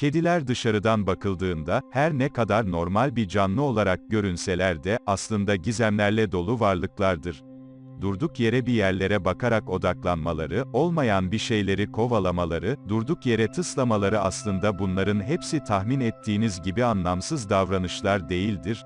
Kediler dışarıdan bakıldığında, her ne kadar normal bir canlı olarak görünseler de, aslında gizemlerle dolu varlıklardır. Durduk yere bir yerlere bakarak odaklanmaları, olmayan bir şeyleri kovalamaları, durduk yere tıslamaları aslında bunların hepsi tahmin ettiğiniz gibi anlamsız davranışlar değildir,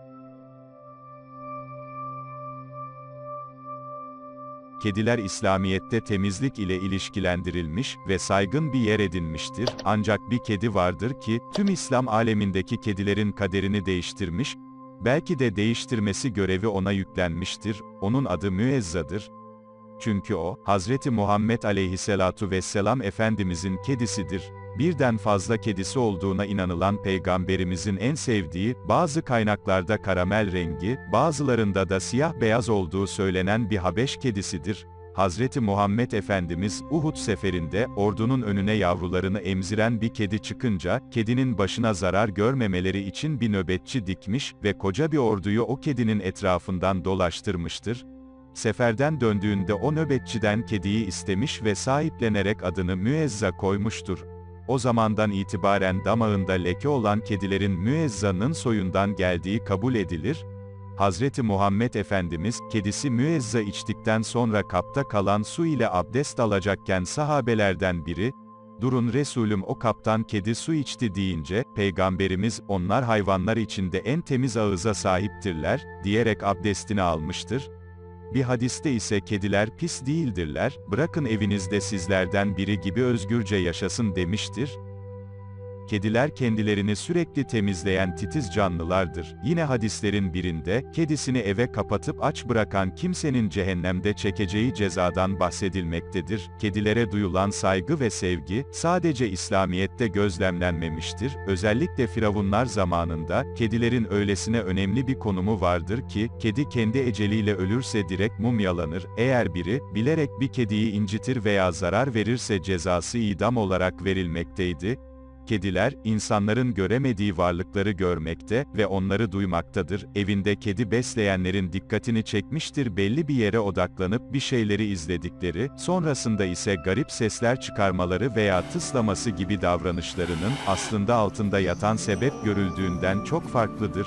Kediler İslamiyet'te temizlik ile ilişkilendirilmiş ve saygın bir yer edinmiştir. Ancak bir kedi vardır ki, tüm İslam alemindeki kedilerin kaderini değiştirmiş, belki de değiştirmesi görevi ona yüklenmiştir, onun adı Müezza'dır. Çünkü o, Hazreti Muhammed aleyhisselatu vesselam Efendimizin kedisidir birden fazla kedisi olduğuna inanılan peygamberimizin en sevdiği, bazı kaynaklarda karamel rengi, bazılarında da siyah beyaz olduğu söylenen bir Habeş kedisidir. Hazreti Muhammed Efendimiz, Uhud seferinde, ordunun önüne yavrularını emziren bir kedi çıkınca, kedinin başına zarar görmemeleri için bir nöbetçi dikmiş ve koca bir orduyu o kedinin etrafından dolaştırmıştır. Seferden döndüğünde o nöbetçiden kediyi istemiş ve sahiplenerek adını Müezza koymuştur. O zamandan itibaren damağında leke olan kedilerin müezzanın soyundan geldiği kabul edilir, Hazreti Muhammed Efendimiz, kedisi müezza içtikten sonra kapta kalan su ile abdest alacakken sahabelerden biri, durun Resulüm o kaptan kedi su içti deyince, Peygamberimiz, onlar hayvanlar içinde en temiz ağıza sahiptirler, diyerek abdestini almıştır, bir hadiste ise kediler pis değildirler, bırakın evinizde sizlerden biri gibi özgürce yaşasın demiştir, Kediler kendilerini sürekli temizleyen titiz canlılardır. Yine hadislerin birinde, kedisini eve kapatıp aç bırakan kimsenin cehennemde çekeceği cezadan bahsedilmektedir. Kedilere duyulan saygı ve sevgi, sadece İslamiyet'te gözlemlenmemiştir. Özellikle firavunlar zamanında, kedilerin öylesine önemli bir konumu vardır ki, kedi kendi eceliyle ölürse direkt mumyalanır. Eğer biri, bilerek bir kediyi incitir veya zarar verirse cezası idam olarak verilmekteydi. Kediler, insanların göremediği varlıkları görmekte ve onları duymaktadır. Evinde kedi besleyenlerin dikkatini çekmiştir belli bir yere odaklanıp bir şeyleri izledikleri, sonrasında ise garip sesler çıkarmaları veya tıslaması gibi davranışlarının aslında altında yatan sebep görüldüğünden çok farklıdır.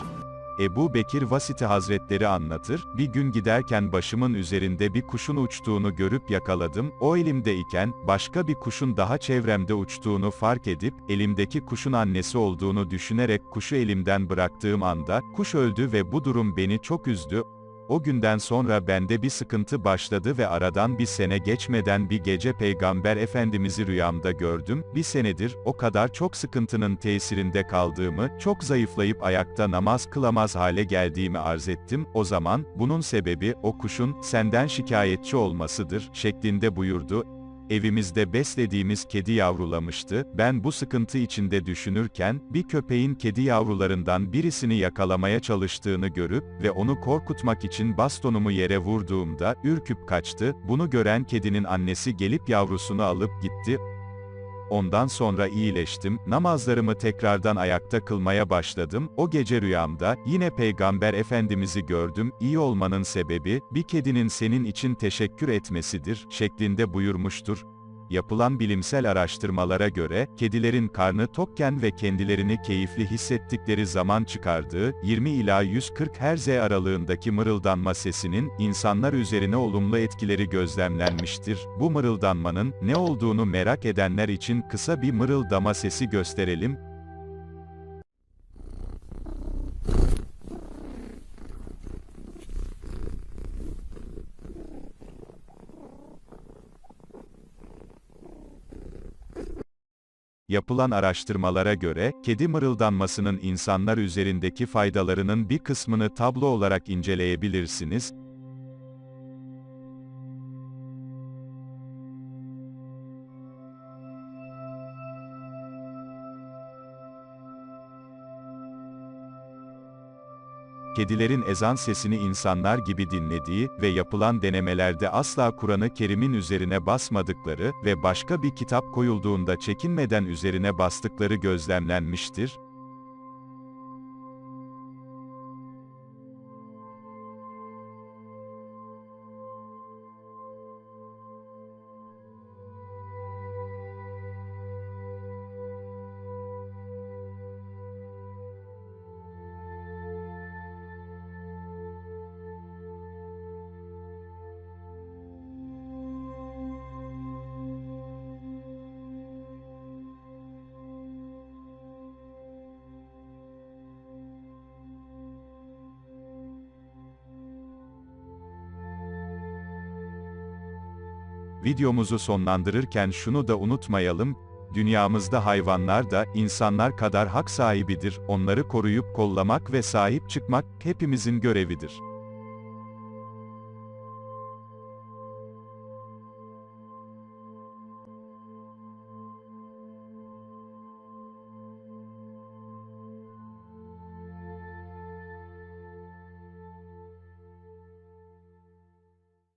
Ebu Bekir Vasiti Hazretleri anlatır, bir gün giderken başımın üzerinde bir kuşun uçtuğunu görüp yakaladım, o elimdeyken, başka bir kuşun daha çevremde uçtuğunu fark edip, elimdeki kuşun annesi olduğunu düşünerek kuşu elimden bıraktığım anda, kuş öldü ve bu durum beni çok üzdü, o günden sonra bende bir sıkıntı başladı ve aradan bir sene geçmeden bir gece Peygamber Efendimiz'i rüyamda gördüm, bir senedir, o kadar çok sıkıntının tesirinde kaldığımı, çok zayıflayıp ayakta namaz kılamaz hale geldiğimi arz ettim, o zaman, bunun sebebi, o kuşun, senden şikayetçi olmasıdır, şeklinde buyurdu, Evimizde beslediğimiz kedi yavrulamıştı, ben bu sıkıntı içinde düşünürken, bir köpeğin kedi yavrularından birisini yakalamaya çalıştığını görüp ve onu korkutmak için bastonumu yere vurduğumda, ürküp kaçtı, bunu gören kedinin annesi gelip yavrusunu alıp gitti, Ondan sonra iyileştim, namazlarımı tekrardan ayakta kılmaya başladım, o gece rüyamda, yine Peygamber Efendimiz'i gördüm, iyi olmanın sebebi, bir kedinin senin için teşekkür etmesidir, şeklinde buyurmuştur. Yapılan bilimsel araştırmalara göre, kedilerin karnı tokken ve kendilerini keyifli hissettikleri zaman çıkardığı, 20 ila 140 Hz aralığındaki mırıldanma sesinin, insanlar üzerine olumlu etkileri gözlemlenmiştir. Bu mırıldanmanın, ne olduğunu merak edenler için kısa bir mırıldama sesi gösterelim, Yapılan araştırmalara göre, kedi mırıldanmasının insanlar üzerindeki faydalarının bir kısmını tablo olarak inceleyebilirsiniz, kedilerin ezan sesini insanlar gibi dinlediği ve yapılan denemelerde asla Kur'an-ı Kerim'in üzerine basmadıkları ve başka bir kitap koyulduğunda çekinmeden üzerine bastıkları gözlemlenmiştir, Videomuzu sonlandırırken şunu da unutmayalım, dünyamızda hayvanlar da insanlar kadar hak sahibidir, onları koruyup kollamak ve sahip çıkmak hepimizin görevidir.